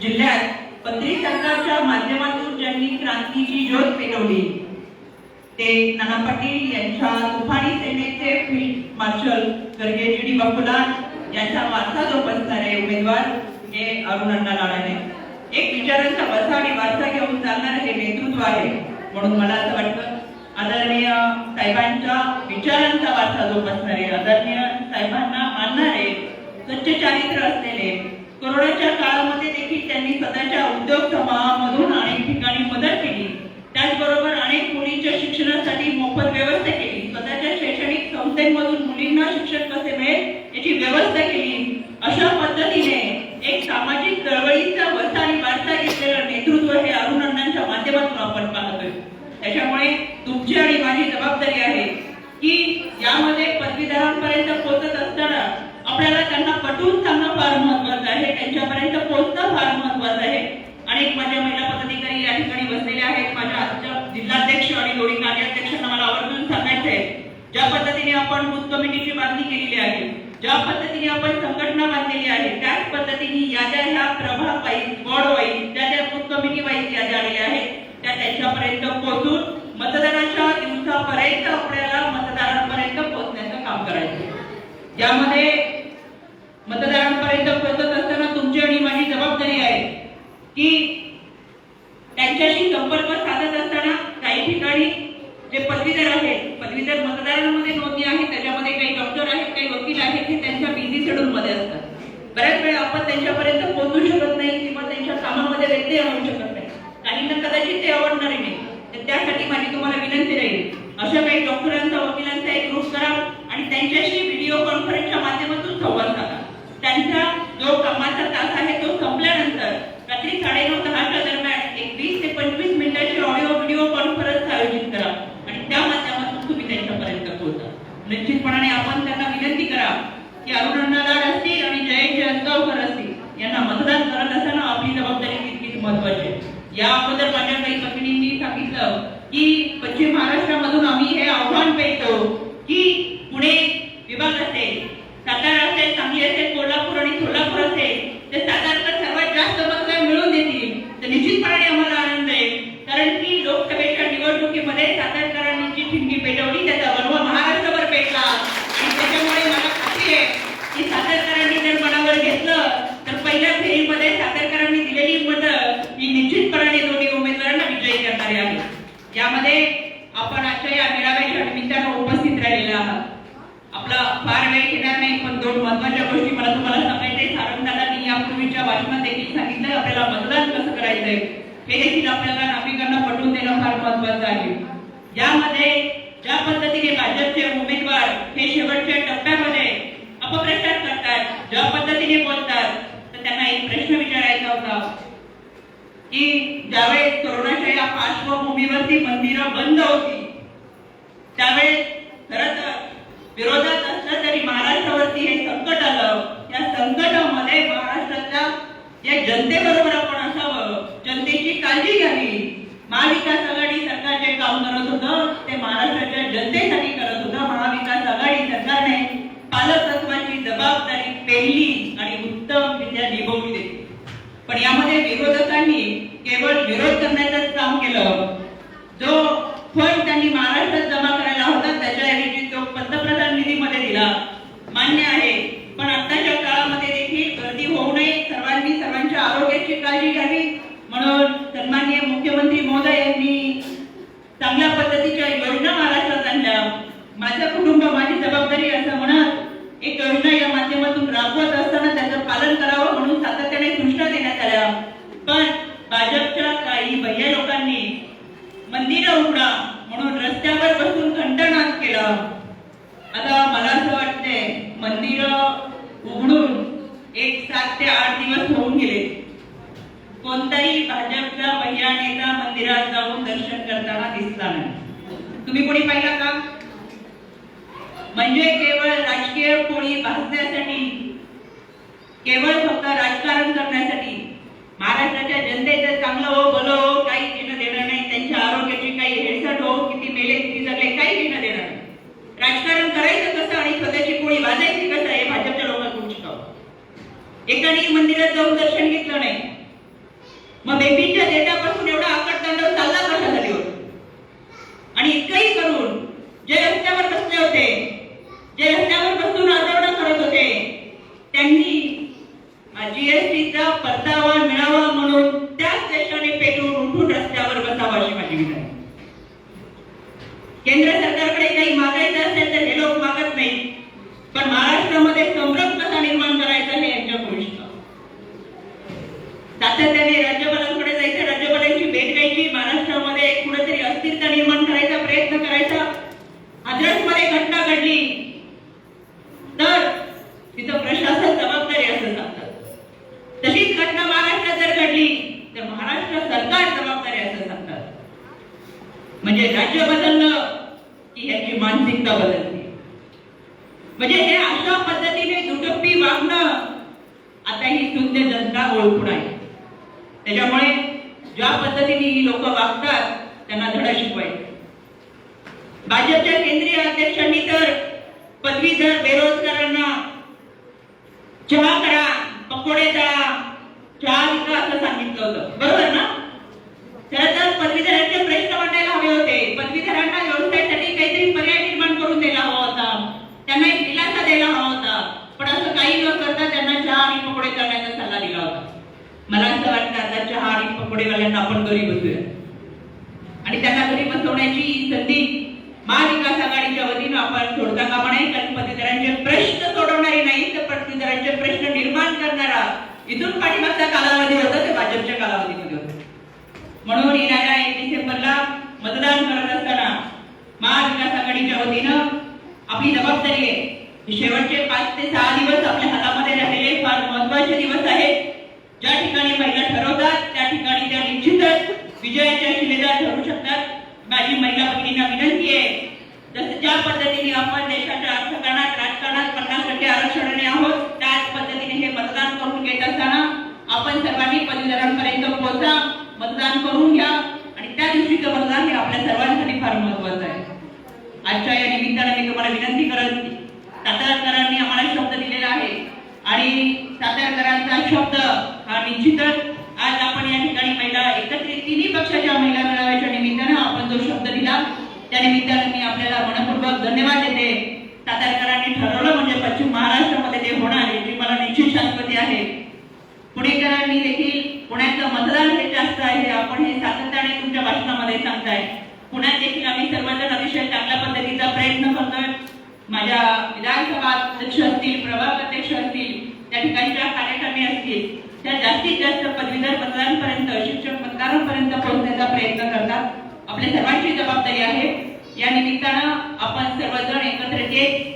जिल्ह्यात पत्रिकांच्या माध्यमातून ज्यांनी क्रांतीची ज्योत पेटवली ते नाना पाटील यांच्या तुफानी सेनेचे field marshal Garge G D बापुलान यांचा वारसा जोपासणारे उमेदवार हे अरुणांना लाडाने एक विचारांचा वसा आणि वारसा घेऊन चालणार हे नेतृत्व आहे म्हणून मला असं वाटतं आदरणीय साहेबांच्या विचारांचा वारसा जोपासणारे आदरणीय साहेबांना मानणारे स्वच्छ चारित्र असलेले कोरोनाच्या काळामध्ये देखील त्यांनी स्वतःच्या उद्योग समूहामधून अनेक ठिकाणी मदत केली. त्याचबरोबर अनेक मुलींच्या शिक्षणासाठी मोफत व्यवस्था केली. स्वतःच्या शैक्षणिक संस्थेमधून मुलींना शिक्षण कसे मिळेल याची व्यवस्था केली. अशा पद्धतीने एक सामाजिक चळवळीचा वसा आणि वारसा घेतलेलं नेतृत्व हे अरुण अण्णांच्या माध्यमातून आपण पाहतोय. त्याच्यामुळे तुमची आणि माझी जबाबदारी आहे की यामध्ये पदवीधरांपर्यंत पोहोचत असताना आपल्याला त्यांना पटवून सांगणं फार आहे त्यांच्यापर्यंत पोहोचणं फार महत्वाचं आहे. अनेक माझ्या महिला पदाधिकारी या ठिकाणी बसलेले आहेत. माझ्या आजच्या जिल्हाध्यक्ष आणि दोन्ही कार्याध्यक्षांना मला आवर्जून सांगायचं आहे. ज्या पद्धतीने आपण बूथ कमिटीची बांधणी केलेली आहे ज्या पद्धतीने आपण संघटना बांधलेली आहे त्याच पद्धतीने याद्या ह्या प्रभाग वाईज वॉर्ड वाईज ज्या ज्या बूथ कमिटी वाईज याद्या आलेल्या आहेत त्या त्यांच्यापर्यंत पोहोचून मतदानाच्या दिवसापर्यंत आपल्याला मतदारांपर्यंत पोहोचण्याचं काम करायचं यामध्ये मतदारांपर्यंत पोहोच असताना तुमची आणि माझी जबाबदारी आहे की त्यांच्याशी संपर्क साधत असताना काही ठिकाणी जे पदवीधर आहेत पदवीधर मतदारांमध्ये नोंदणी आहे त्याच्यामध्ये काही डॉक्टर आहेत काही वकील आहेत हे त्यांच्या बिझी शेड्यूल मध्ये असतात बऱ्याच वेळा आपण त्यांच्यापर्यंत पोहोचू शकत नाही किंवा त्यांच्या कामामध्ये व्यत्यय आणू शकत नाही काहींना कदाचित ते आवडणारे नाही तर त्यासाठी माझी तुम्हाला विनंती राहील अशा काही डॉक्टरांचा वकिलांचा एक ग्रुप करा आणि त्यांच्याशी व्हिडिओ कॉन्फरन्सच्या माध्यमातून संवाद साधा त्यांचा जो कामाचा तास आहे तो संपल्यानंतर रात्री साडेनऊ दहाच्या दरम्यान एक वीस ते पंचवीस मिनिटाची ऑडिओ व्हिडिओ कॉन्फरन्स आयोजित करा आणि त्या माध्यमातून तुम्ही त्यांच्यापर्यंत पोहोचा निश्चितपणाने आपण त्यांना विनंती करा की अरुण अण्णालाड असतील आणि जयंत जयंतगावकर असतील यांना मतदान करत असताना आपली जबाबदारी तितकीच महत्त्वाचे. या अगोदर माझ्या काही भगिनींनी सांगितलं की पश्चिम महाराष्ट्रामधून आम्ही हे आव्हान पेटतो की पुणे विभाग असेल सातारा असेल सांगली असेल कोल्हापूर आणि सोलापूर असेल ते सातारकर सर्वात जास्त मतदार मिळवून देतील. तर निश्चितपणे आम्हाला आनंद आहे. कारण की लोकसभेच्या निवडणुकीमध्ये सातारा जी ठिणगी पेटवली त्याचा वनवा महाराष्ट्रभर पेटला आणि त्याच्यामुळे मला खात्री आहे की सातारकरांनी जर मनावर घेतलं तर पहिल्या फेरीमध्ये सातारकरांनी दिलेली मतं ही निश्चितपणे दोन्ही उमेदवारांना विजयी करणारी आहे यामध्ये आपण आजच्या या मेळाव्याच्या निमित्तानं उपस्थित राहिलेला आहात आपला फार वेळ घेणार नाही पण दोन महत्त्वाच्या गोष्टी मला तुम्हाला सांगायचंय सारंगदादांनी यापूर्वीच्या भाषणात देखील सांगितलं आपल्याला मतदान कसं करायचंय हे देखील आपल्याला नागरिकांना पटवून देणं फार महत्वाचं आहे. यामध्ये ज्या पद्धतीने भाजपचे उमेदवार हे शेवटच्या टप्प्यामध्ये अपप्रचार करतात ज्या पद्धतीने बोलतात तर त्यांना एक प्रश्न विचारायचा होता की ज्यावेळेस कोरोनाच्या या पार्श्वभूमीवरती मंदिरं बंद होती त्यावेळेस खरं तर विरोधात असलं तरी महाराष्ट्रावरती हे संकट आलं या संकटामध्ये महाराष्ट्राच्या या जनतेबरोबर आपण असावं. जनतेची काळजी घ्यावी. महाविकास आघाडी सरकार जे काम करत होतं ते महाराष्ट्राच्या जनतेसाठी करत होतं. महाविकास आघाडी सरकारने पालकत्वाची जबाबदारी पेलली आणि उत्तम विद्या निभवली पण यामध्ये विरोधकांनी केवळ विरोध करण्याचंच काम केलं. जो फंड त्यांनी महाराष्ट्रात जमा करायला होता त्याच्याऐवजी तो पंतप्रधान निधीमध्ये दिला मान्य आहे पण आताच्या काळामध्ये देखील गर्दी होऊ नये सर्वांनी सर्वांच्या आरोग्याची काळजी घ्यावी म्हणून सन्माननीय मुख्यमंत्री महोदय यांनी चांगल्या पद्धतीच्या योजना महाराष्ट्रात आणल्या माझं कुटुंब माझी जबाबदारी असं म्हणत एक योजना या माध्यमातून राबवत असताना त्याचं पालन करावं म्हणून सातत्याने सूचना देण्यात आल्या पण भाजपच्या काही भैया लोकांनी मंदिरं उघडा म्हणून रस्त्यावर बसून घंटानाद केला आता मला असं वाटतंय मंदिरं उघडून एक सात ते आठ दिवस होऊन गेले कोणताही भाजपचा नेता मंदिरात जाऊन दर्शन करताना दिसला नाही. तुम्ही कोणी पाहिला का? म्हणजे केवळ राजकीय कोणी भासण्यासाठी केवळ फक्त राजकारण करण्यासाठी. महाराष्ट्राच्या जनतेचं चांगलं हो भलं हो काही घेणं देणार नाही. त्यांच्या आरोग्याची काही हेळसाट हो किती मेले किती जगले काही घेणं देणार नाही. राजकारण करायचं कसं आणि स्वतःची कोणी वाजायची कसं हे भाजपच्या लोकांकडून शिकावं एकाने मंदिरात जाऊन दर्शन घेतलं नाही. मग बेबीच्या डेटापासून एवढा आकटतांडव चालला कशा झाली होती? आणि इतकंही करून जे रस्त्यावर बसले होते जे रस्त्यावर बसून आंदोलन करत होते त्यांनी जीएसटीचा परतावा मिळावा म्हणून त्याच देशाने पेटवून उठून रस्त्यावर बसावा अशी माझी विनंती केंद्र सरकारकडे काही मागायचं असेल तर हे लोक मागत नाही पण महाराष्ट्रामध्ये संभ्रम कसा निर्माण करायचा हे यांच्या भविष्य सातत्याने राज्य जायचं राज्यपालांची भेट घ्यायची महाराष्ट्रामध्ये कुठेतरी अस्थिरता निर्माण करायचा प्रयत्न करायचा मध्ये घटना घडली तर तिथं प्रशासन जबाबदारी असं सांगतात. तशीच घटना महाराष्ट्रात जर घडली तर महाराष्ट्र सरकार जबाबदारी असं सांगतात. म्हणजे राज्य बदललं की ह्याची मानसिकता बदलते म्हणजे हे अशा पद्धतीने दुटप्पी वागणं आता ही शून्य जनता ओळखून आहे. त्याच्यामुळे ज्या पद्धतीने ही लोक वागतात त्यांना धडा शिकवायचं. भाजपच्या केंद्रीय अध्यक्षांनी तर पदवीधर बेरोजगारांना चहा करा पकोडे तळा चहा विका असं सांगितलं होतं. बरोबर ना? खर तर पदवीधरांचे प्रश्न मांडायला हवे होते. पदवीधरांना व्यवसायासाठी काहीतरी पर्याय निर्माण करून द्यायला हवा होता. त्यांना एक दिलासा द्यायला हवा होता. पण असं काही न करता त्यांना चहा आणि पकोडे करण्याचा सल्ला दिला होता. मला असं वाटतं आता चहा आणि पकोडेवाल्यांना आपण घरी बसूया. आणि त्यांना घरी बसवण्याची संधी महाविकास आघाडीच्या वतीनं आपण सोडता कामा नये कारण पदवीधरांचे प्रश्न सोडवणारे नाही तर पदवीधरांचे प्रश्न निर्माण करणारा इथून पाठीमागचा कालावधी होता ते भाजपच्या कालावधीमध्ये होता. म्हणून येणाऱ्या एक डिसेंबरला मतदान करत असताना महाविकास आघाडीच्या वतीनं आपली जबाबदारी आहे. शेवटचे पाच ते सहा दिवस आपल्या हातामध्ये राहिलेले फार महत्त्वाचे दिवस आहेत. ज्या ठिकाणी महिला ठरवतात त्या ठिकाणी त्या निश्चितच विजयाच्या शिलेदार ठरू शकतात. माझी महिला भगिनींना विनंती आहे. जसं ज्या पद्धतीने आपण देशाच्या अर्थकारणात राजकारणात पन्नास टक्के आरक्षणाने आहोत. त्याच पद्धतीने हे मतदान करून घेत असताना आपण सर्वांनी पदवीधरांपर्यंत पोहोचा मतदान करून घ्या. आणि त्या दिवशीचं मतदान हे आपल्या सर्वांसाठी फार महत्वाचं आहे. आजच्या या निमित्ताने मी तुम्हाला विनंती करत सातारकरांनी आम्हाला शब्द दिलेला आहे. आणि सातारकरांचा शब्द हा निश्चितच ठिकाणी महिला एकत्रित तिन्ही पक्षाच्या महिला मेळाव्याच्या निमित्तानं आपण जो शब्द दिला त्या निमित्तानं मी आपल्याला मनपूर्वक धन्यवाद देते. सातारकरांनी ठरवलं म्हणजे पश्चिम महाराष्ट्रामध्ये ते होणार याची मला निश्चित शाश्वती आहे. पुणेकरांनी देखील पुण्याचं मतदान हे जास्त आहे आपण हे सातत्याने तुमच्या भाषणामध्ये सांगताय. पुण्यात देखील आम्ही सर्वजण अतिशय चांगल्या पद्धतीचा प्रयत्न करतोय. माझ्या विधानसभा अध्यक्ष असतील प्रभाग अध्यक्ष असतील त्या ठिकाणच्या कार्यकर्ते असतील. त्या जास्तीत जास्त पदवीधर मतदारांपर्यंत शिक्षक मतदारांपर्यंत पोहोचण्याचा प्रयत्न करतात. आपल्या सर्वांची जबाबदारी आहे. या निमित्तानं आपण सर्वजण एकत्र येत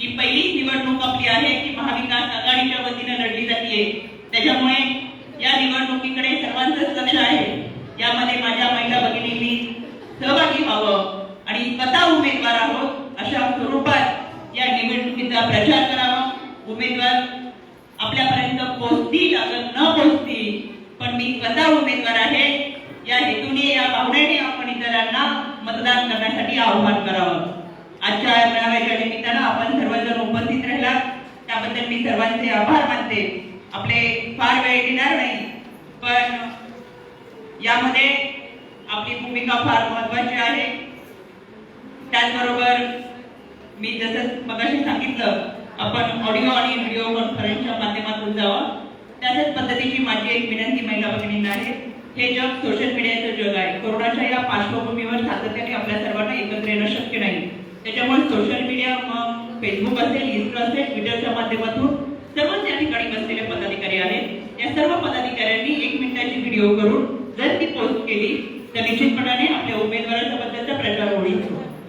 ही पहिली निवडणूक आपली आहे की महाविकास आघाडीच्या वतीने लढली जाते त्याच्यामुळे या निवडणुकीकडे सर्वांचंच लक्ष आहे. यामध्ये माझ्या महिला भगिनींनी सहभागी व्हावं आणि स्वतः उमेदवार आहोत अशा स्वरूपात या निवडणुकीचा प्रचार करावा. उमेदवार आपल्यापर्यंत पोहोचतील अगर न पोहोचतील पण मी कसा उमेदवार आहे या हेतूने या भावनेने आपण इतरांना मतदान करण्यासाठी आव्हान करावं. आजच्या मेळाव्याच्या निमित्तानं आपण सर्वजण उपस्थित राहिला त्याबद्दल मी सर्वांचे आभार मानते. आपले फार वेळ घेणार नाही पण यामध्ये आपली भूमिका फार महत्वाची आहे. त्याचबरोबर मी जसं मगाशी सांगितलं आपण ऑडिओ आणि व्हिडिओ कॉन्फरन्सच्या माध्यमातून जावं. त्याच्याच पद्धतीची माझी एक विनंती महिला भगिनींना आहे. हे जग सोशल मीडियाचं जग आहे. कोरोनाच्या या पार्श्वभूमीवर सातत्याने आपल्या सर्वांना एकत्र येणं शक्य नाही. त्याच्यामुळे सोशल मीडिया मग फेसबुक असेल इन्स्टा असेल ट्विटरच्या माध्यमातून सर्वच या ठिकाणी बसलेले पदाधिकारी आहेत. या सर्व पदाधिकाऱ्यांनी एक मिनिटाची व्हिडिओ करून जर ती पोस्ट केली तर निश्चितपणाने आपल्या उमेदवाराच्या बद्दलचा प्रचार होईल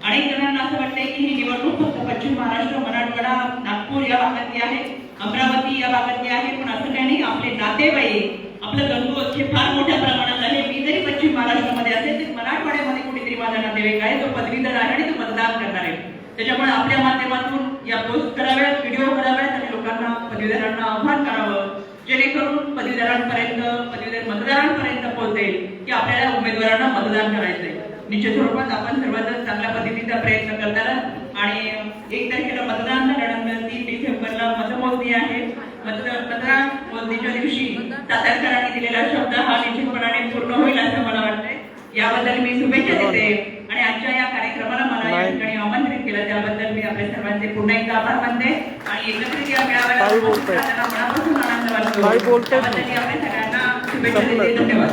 अनेक जणांना असं वाटतंय की ही निवडणूक फक्त पश्चिम महाराष्ट्र मराठवाडा नागपूर या भागातली आहे अमरावती या भागातली आहे पण असं काही नाही आपले नातेवाईक आपलं गणगोत हे फार मोठ्या प्रमाणात आहे मी जरी पश्चिम महाराष्ट्रामध्ये असेल तर मराठवाड्यामध्ये कुठेतरी माझा नातेवाईक आहे तो पदवीधर आहे आणि तो मतदान करणार आहे. त्याच्यामुळे आपल्या माध्यमातून या पोस्ट कराव्यात व्हिडिओ कराव्यात आणि लोकांना पदवीधरांना आव्हान करावं जेणेकरून पदवीधरांपर्यंत पदवीधर मतदारांपर्यंत पोहोचेल की आपल्याला उमेदवारांना मतदान करायचंय. निश्चित स्वरूपात आपण सर्वांना चांगल्या पद्धतीचा प्रयत्न करणार आणि एक तारखेला मतदान झाल्यानंतर उभी आहे. मतदान मोदीच्या दिवशी सातारकरांनी दिलेला शब्द हा निश्चितपणाने पूर्ण होईल असं मला वाटतंय. याबद्दल मी शुभेच्छा देते आणि आजच्या या कार्यक्रमाला मला या ठिकाणी आमंत्रित केलं त्याबद्दल मी आपल्या सर्वांचे पुन्हा एकदा आभार मानते आणि एकत्रित या मेळाव्याला मनापासून आनंद वाटतो त्याबद्दल मी आपल्या सगळ्यांना शुभेच्छा देते. धन्यवाद.